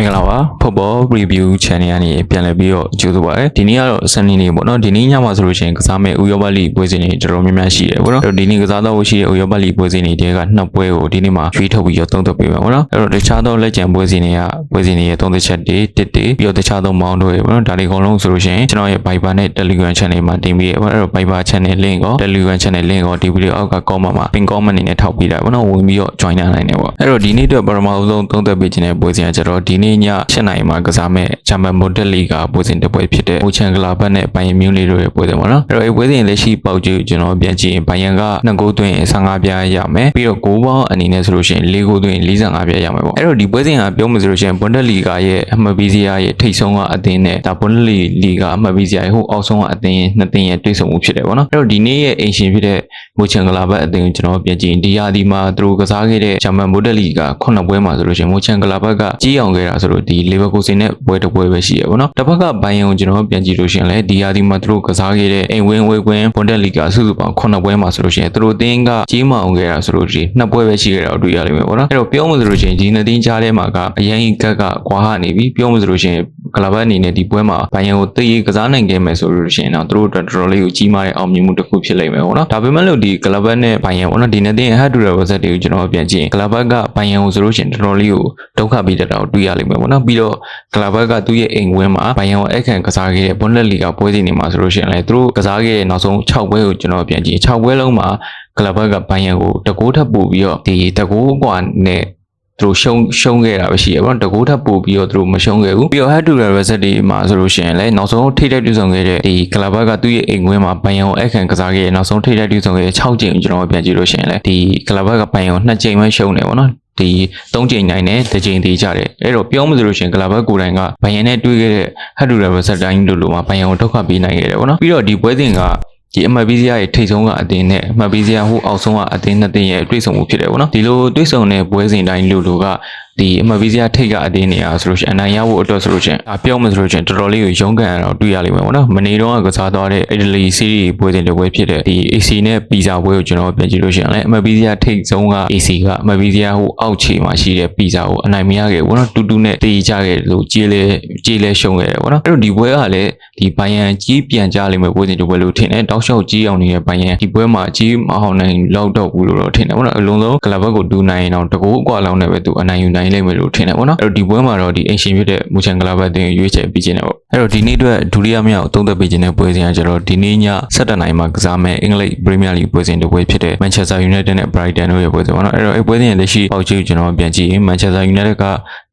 မင်္ဂလာပါ Football Review Channel ကနေပြန်လည်ပြီးတော့ကြိုဆိုပါရစေဒီနေ့ကတော့စနေနေ့ပေါ့နော်ဒီနေ့ညမှာဆိုလို့ရှိရင်ကစားမဲ့ဥရောပလိပွဲစဉ်တွေတော်တော်များများရှိတယ်ပေါ့နော်အဲ့တော့ဒီနေ့ကစားတော့ရှိတဲ့ဥရောပလိပွဲစဉ်တွေတဲကနှစ်ပွဲကိုဒီနေ့မှာရွေးထုတ်ပြီးတော့သုံးသပ်ပေးမယ်ပေါ့နော်အဲ့တော့တခြားသောလက်ကျန်ပွဲစဉ်တွေကပွဲစဉ်တွေရဲ့သုံးသပ်ချက်တွေတစ်တွေပြီးတော့တခြားသောမောင်းတို့တွေပေါ့နော်ဒါတွေအကုန်လုံးဆိုလို့ရှိရင်ကျွန်တော်ရဲ့ Viber နဲ့ Telegram Channel မှာတင်ပြီးရပေါ့အဲ့တော့ Viber Channel link ရော Telegram Channel link ရောဒီဗီဒီယိုအောက်က comment မှာ pin comment အနေနဲ့ထောက်ပေးတာပေါ့နော်ဝင်ပြီးတော့ join နိုင်တယ်ပေါ့အဲ့တော့ဒီနေ့အတွက်ပထမဆုံးသုံးသပ်ပေးခြင်းတဲ့ပွဲစဉ်ကကျတော့ဒီနေ့ည7နာရီမှာကစားမဲ့ဂျာမန်မွန်တက်လီဂါပွဲစဉ်တစ်ပွဲဖြစ်တဲ့အိုချန်ဂလာဘတ်နဲ့ဘိုင်ယန်မြူးလီတို့ရဲ့ပွဲစဉ်ပေါ့နော်အဲ့တော့ဒီပွဲစဉ်လက်ရှိပေါက်ကျကျွန်တော်ပြန်ကြည့်ရင်ဘိုင်ယန်က2ဂိုးသွင်း15ပြားရမယ်ပြီးတော့ဂိုးပေါင်းအနေနဲ့ဆိုလို့ရှိရင်4ဂိုးသွင်း45ပြားရမယ်ပေါ့အဲ့တော့ဒီပွဲစဉ်ကပြောမှဆိုလို့ရှိရင်ဘွန်ဒက်လီဂါရဲ့အမှတ်ပေးစရာရဲ့ထိပ်ဆုံးကအသင်းနဲ့ဒါဘွန်ဒက်လီလီဂါအမှတ်ပေးစရာရဲ့ဟိုအောက်ဆုံးကအသင်းနှစ်သင်းရဲ့တွေ့ဆုံမှုဖြစ်တယ်ပေါ့နော်အဲ့တော့ဒီနေ့ရဲ့အိမ်ရှင်ဖြစ်တဲ့မိုချန်ဂလာဘတ်အသင်းကိုကျွန်တော်ပြန်ကြည့်ရင်ဒီရာဒီမှာသူတို့ကစားခဲ့တဲ့ဂျာမန်ဘွန်ဒက်လီဂါ9ပွဲမှာဆိုလို့ရှိရင်မိုချန်ဂလာဘတ်ကကြီးအောင်ခဲ့တာဆိုတော့ဒီလီဗာပူးစင်နဲ့ပွဲတစ်ပွဲပဲရှိရပါတော့တစ်ဖက်ကဘိုင်ယန်ကိုကျွန်တော်ပြန်ကြည့်လို့ရှိရင်လည်းဒီရာဒီမှာသူတို့ကစားခဲ့တဲ့အိမ်ဝင်းဝဲကွင်းဘွန်ဒက်လီဂါစုစုပေါင်း9ပွဲမှာဆိုလို့ရှိရင်သူတို့အသင်းကကြီးမအောင်ခဲ့တာဆိုလို့ဒီနှစ်ပွဲပဲရှိခဲ့တာကိုတွေ့ရလိမ့်မယ်ပေါ့နော်အဲ့တော့ပြောမှဆိုလို့ရှိရင်ဒီနှစ်သင်းကြားထဲမှာကအရင်ကက်ကကွာဟနေပြီပြောမှဆိုလို့ရှိရင် ကလပ်အနေနဲ့ဒီပွဲမှာဘိုင်ယန်ကိုတေးရေးကစားနိုင်ခဲ့မယ်ဆိုလို့ရှိရင်တော့သူတို့အတွက်တော်တော်လေးကိုကြီးမားတဲ့အောင်မြင်မှုတစ်ခုဖြစ်လိမ့်မယ်ပေါ့နော်ဒါပေမဲ့လို့ဒီကလပ်နဲ့ဘိုင်ယန်ပေါ့နော်ဒီနှစ်သင်းရဲ့ head to head ဝက်ဆက်တွေကိုကျွန်တော်ပြန်ကြည့်ရင်ကလပ်ကဘိုင်ယန်ကိုဆိုလို့ရှိရင်တော်တော်လေးကိုဒုက္ခပေးတတ်တာကိုတွေ့ရလိမ့်မယ်ပေါ့နော်ပြီးတော့ကလပ်ကသူ့ရဲ့အိမ်ဝင်းမှာဘိုင်ယန်ကိုအခန့်ကစားခဲ့တဲ့ဘွန်ဒက်လီဂါပွဲစဉ်တွေမှာဆိုလို့ရှိရင်လည်းသူတို့ကစားခဲ့တဲ့နောက်ဆုံး6ပွဲကိုကျွန်တော်ပြန်ကြည့်6ပွဲလုံးမှာကလပ်ကဘိုင်ယန်ကိုတကိုးထပ်ပို့ပြီးတော့ဒီတကိုးကွာနဲ့ သူတို့ရှုံးရှုံးခဲ့တာပဲရှိရပါတော့တကူထပ်ပို့ပြီးတော့သူတို့မရှုံးခဲ့ဘူးပြီးတော့ head to head reset တွေမှာဆိုလို့ရှိရင်လည်းနောက်ဆုံးထိတိုက်တွေ့ဆုံခဲ့တဲ့ဒီကလပ်ကသူ့ရဲ့အိမ်ခွင်းမှာဘိုင်ယန်ကိုအခန့်ကစားခဲ့တဲ့နောက်ဆုံးထိတိုက်တွေ့ဆုံခဲ့တဲ့6ကြိမ်ကျွန်တော်ပြန်ကြည့်လို့ရှိရင်လည်းဒီကလပ်ကဘိုင်ယန်ကို2ကြိမ်ပဲရှုံးတယ်ပေါ့နော်ဒီ၃ချိန်နိုင်နဲ့တစ်ချိန်သေးကြတယ်အဲ့တော့ပြောမှဆိုလို့ရှိရင်ကလာဘတ်ကိုယ်တိုင်ကဘိုင်ယန်နဲ့တွေ့ခဲ့တဲ့ head to head reset တိုင်းလို့လို့မှာဘိုင်ယန်ကိုထုတ်ခတ်ပေးနိုင်ခဲ့တယ်ပေါ့နော်ပြီးတော့ဒီပွဲစဉ်က ဒီအမတ်ပီးစရာရဲ့ထိတ်ဆုံးကအတင်းနဲ့အမတ်ပီးစရာဟိုအောက်ဆုံးကအတင်းနှစ်တင်းရဲ့တွေ့ဆုံမှုဖြစ်တယ်ပေါ့နော်ဒီလိုတွေ့ဆုံတဲ့ပွဲစဉ်တိုင်းလို့လို့ကဒီအမတ်ပီးစရာထိတ်ကအတင်းနေရဆိုလို့ရှိရင်အနိုင်ရဖို့အတွက်ဆိုလို့ရှိရင်အပြောမှဆိုလို့ရှိရင်တော်တော်လေးကိုရုန်းကန်ရတော့တွေ့ရလိမ့်မယ်ပေါ့နော်မနေတော့ကစားသွားတဲ့အီတလီစီးရီးပွဲစဉ်တစ်ပွဲဖြစ်တဲ့ဒီ AC နဲ့ပီဇာပွဲကိုကျွန်တော်ပြန်ကြည့်လို့ရှိရင်လည်းအမတ်ပီးစရာထိတ်ဆုံးက AC ကအမတ်ပီးစရာဟိုအောက်ခြေမှာရှိတဲ့ပီဇာကိုအနိုင်မရခဲ့ဘူးပေါ့နော်တူတူနဲ့တေးကြခဲ့လို့ကြေးလဲကြေးလဲရှုံးခဲ့တယ်ပေါ့နော်အဲ့တော့ဒီပွဲကလည်းဒီဘိုင်ယန်ကြီးပြန်ကြလိမ့်မယ်ပွဲစဉ်တစ်ပွဲလို့ထင်တယ်တောက်လျှောက်ကြီးအောင်နေတဲ့ဘိုင်ယန်ဒီပွဲမှာကြီးမအောင်နိုင်လောက်တော့ဘူးလို့တော့ထင်တယ်ပေါ့နော်အလုံးစုံကလပ်ဘက်ကိုဒူနိုင်ရင်တော့တကူအကွာလောင်းနဲ့ပဲသူအနိုင်ယူနိုင်လိမ့်မယ်လို့ထင်တယ်ပေါ့နော်အဲ့တော့ဒီပွဲမှာတော့ဒီအင်ရှင်ဖြစ်တဲ့မူချန်ကလပ်ဘက်တင်ရွေးချယ်ပြီးခြင်းတယ်ပေါ့အဲ့တော့ဒီနေ့အတွက်ဒုတိယမြောက်သုံးသက်ပေးခြင်းတဲ့ပွဲစဉ်ကကျတော့ဒီနေ့ည7:00နာရီမှာကစားမယ်အင်္ဂလိပ်ပရီးမီးယားလိပွဲစဉ်တစ်ပွဲဖြစ်တဲ့ Manchester United နဲ့ Brighton တို့ရဲ့ပွဲစဉ်ပေါ့နော်အဲ့တော့အဲ့ပွဲစဉ်ရဲ့လက်ရှိအောက်ခြေကျွန်တော်ပြန်ကြည့်ရင် Manchester United က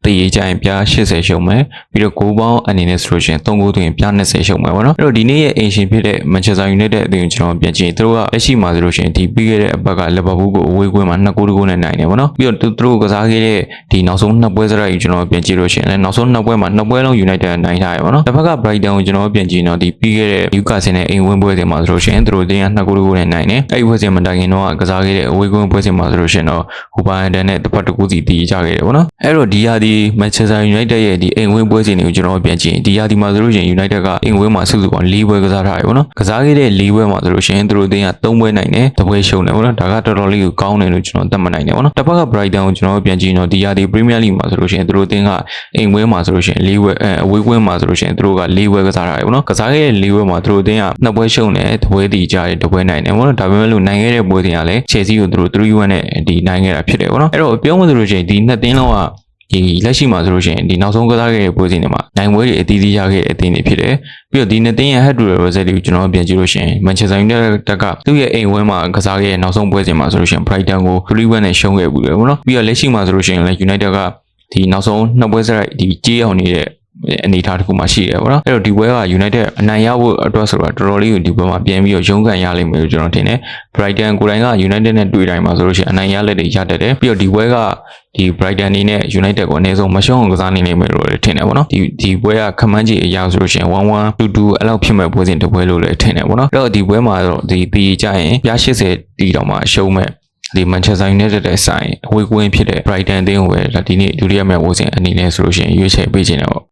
တည်ရကြရင်ပြား80ရှုံမယ်ပြီးတော့ဂိုးပေါင်းအနေနဲ့ဆိုလို့ရှိရင်3ဂိုးသွင်းပြား20ရှုံမယ်ပေါ့နော်အဲ့တော့ဒီနေ့ရဲ့အင်ရှင်ဖြစ်တဲ့ Manchester United အသင်းကိုကျွန်တော်ပြန်ကြည့်ရင်သူတို့ကလက်ရှိမှာဆိုလို့ရှိရင်ဒီပြီးခဲ့တဲ့အပတ်က Liverpool ကိုအဝေးကွင်းမှာ2ဂိုးတဂိုးနဲ့နိုင်တယ်ပေါ့နော်ပြီးတော့သူတို့ကစားခဲ့တဲ့ဒီနောက်ဆုံးနှစ်ပွဲစရိုက်ကိုကျွန်တော်ပြန်ကြည့်လို့ရှိရင်လည်းနောက်ဆုံးနှစ်ပွဲမှာနှစ်ပွဲလုံး United နိုင်ထားရပေါ့နော်တစ်ဖက်က Brighton ကိုကျွန်တော်ပြန်ကြည့်တော့ဒီပြီးခဲ့တဲ့ Newcastle နဲ့အိမ်ဝင်းပွဲတွေမှာဆိုလို့ရှိရင်သူတို့တင်းက2ဂိုးတဂိုးနဲ့နိုင်တယ်အဲ့ဒီပွဲစဉ်မတိုင်ခင်တော့ကစားခဲ့တဲ့အဝေးကွင်းပွဲစဉ်မှာဆိုလို့ရှိရင်တော့ဟိုဘိုင်ဒန်နဲ့တစ်ဖက်တစ်ခုစီတည်ကြခဲ့တယ်ပေါ့နော်အဲ့တော့ဒီဟာဒီ Manchester United ရဲ့ဒီအိမ်ဝင်းပွဲစဉ်တွေကိုကျွန်တော်ပြန်ကြည့်ရင်ဒီဟာဒီမှာဆိုလို့ရှိရင် United ကအိမ်ဝင်းမှာစုစုပေါင်း၄ပွဲကစားထားတယ်ပေါ့နော်ကစားခဲ့တဲ့၄ပွဲမှာဆိုလို့ရှိရင်သူတို့အသင်းက၃ပွဲနိုင်တယ်တစ်ပွဲရှုံးတယ်ပေါ့နော်ဒါကတော်တော်လေးကိုကောင်းတယ်လို့ကျွန်တော်သတ်မှတ်နိုင်တယ်ပေါ့နော်တစ်ဖက်က Brighton ကိုကျွန်တော်ပြန်ကြည့်ရင်တော့ဒီဟာဒီ Premier League မှာဆိုလို့ရှိရင်သူတို့အသင်းကအိမ်ဝင်းမှာဆိုလို့ရှိရင်၄ပွဲအဲအဝေးကွင်းမှာဆိုလို့ရှိရင်သူတို့က၄ပွဲကစားထားတယ်ပေါ့နော်ကစားခဲ့တဲ့၄ပွဲမှာသူတို့အသင်းကနှစ်ပွဲရှုံးတယ်တစ်ပွဲတည်ကြတယ်တစ်ပွဲနိုင်တယ်ပေါ့နော်ဒါပေမဲ့လို့နိုင်ခဲ့တဲ့ပွဲတွေကလည်း Chelsea ကိုသူတို့3-1နဲ့ဒီနိုင်ခဲ့တာဖြစ်တယ်ပေါ့နော်အဲ့တော့ပြောမှဆိုလို့ရှိရင်ဒီနှစ်သင်းလုံးက ဒီလက်ရှိမှာဆိုလို့ရှိရင်ဒီနောက်ဆုံးကစားခဲ့တဲ့ပွဲစဉ်တွေမှာနိုင်ပွဲတွေအသီးသီးရခဲ့တဲ့အသင်းတွေဖြစ်တယ်ပြီးတော့ဒီနှစ်သင်းရဲ့ head to head result တွေကိုကျွန်တော်ပြန်ကြည့်လို့ရှိရင် Manchester United ကသူ့ရဲ့အိမ်ဝင်းမှာကစားခဲ့တဲ့နောက်ဆုံးပွဲစဉ်မှာဆိုလို့ရှိရင် Brighton ကို3-1နဲ့ရှုံးခဲ့ဘူးလေပေါ့နော်ပြီးတော့လက်ရှိမှာဆိုလို့ရှိရင်လည်း United ကဒီနောက်ဆုံးနှစ်ပွဲစရိုက်ဒီကြေးအောင်နေတဲ့ အနေအထားတစ်ခုမှရှိတယ်ပေါ့နော်အဲ့တော့ဒီပွဲက United အနိုင်ရဖို့အတွက်ဆိုတာတော်တော်လေးကိုဒီပွဲမှာပြန်ပြီးတော့ရုန်းကန်ရလိမ့်မယ်လို့ကျွန်တော်ထင်တယ် Brighton ကိုယ်တိုင်က United နဲ့တွေ့တိုင်းမှာဆိုလို့ရှိရင်အနိုင်ရလက်တွေရတတ်တယ်ပြီးတော့ဒီပွဲကဒီ Brighton နေနဲ့ United ကိုအနည်းဆုံးမရှုံးအောင်ကစားနေနိုင်မယ်လို့လည်းထင်တယ်ပေါ့နော်ဒီဒီပွဲကခမန်းကြီးအရာဆိုလို့ရှိရင်1-1 2-2အဲ့လောက်ဖြစ်မဲ့ပွဲစဉ်တစ်ပွဲလို့လည်းထင်တယ်ပေါ့နော်အဲ့တော့ဒီပွဲမှာတော့ဒီတီကြရင်ပြ80တီတောင်မှရှုံးမဲ့ဒီ Manchester United တဲ့ဆိုင်အဝေးကွင်းဖြစ်တဲ့ Brighton အသင်းကိုပဲဒါဒီနေ့ဒုတိယမြောက်ဝိုးစဉ်အနေနဲ့ဆိုလို့ရှိရင်ရွေးချယ်ပေးခြင်းတယ်ပေါ့